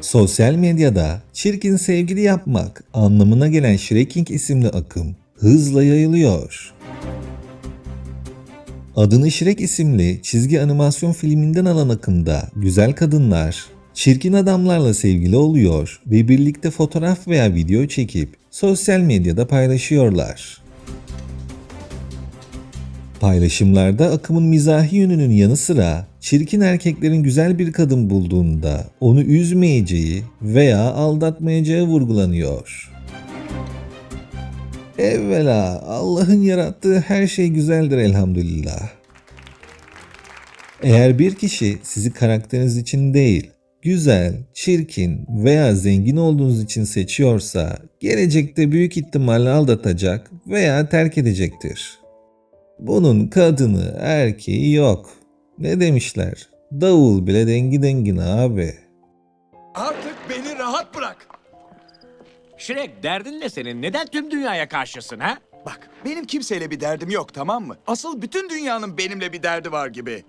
Sosyal medyada çirkin sevgili yapmak anlamına gelen Shreking isimli akım hızla yayılıyor. Adını Shrek isimli çizgi animasyon filminden alan akımda güzel kadınlar çirkin adamlarla sevgili oluyor ve birlikte fotoğraf veya video çekip sosyal medyada paylaşıyorlar. Paylaşımlarda akımın mizahi yönünün yanı sıra çirkin erkeklerin güzel bir kadın bulduğunda onu üzmeyeceği veya aldatmayacağı vurgulanıyor. Evvela Allah'ın yarattığı her şey güzeldir elhamdülillah. Eğer bir kişi sizi karakteriniz için değil, güzel, çirkin veya zengin olduğunuz için seçiyorsa gelecekte büyük ihtimalle aldatacak veya terk edecektir. Bunun kadını, erkeği yok. Ne demişler? Davul bile dengi dengine abi. Artık beni rahat bırak. Shrek derdin ne senin? Neden tüm dünyaya karşısın ha? Bak benim kimseyle bir derdim yok tamam mı? Asıl bütün dünyanın benimle bir derdi var gibi.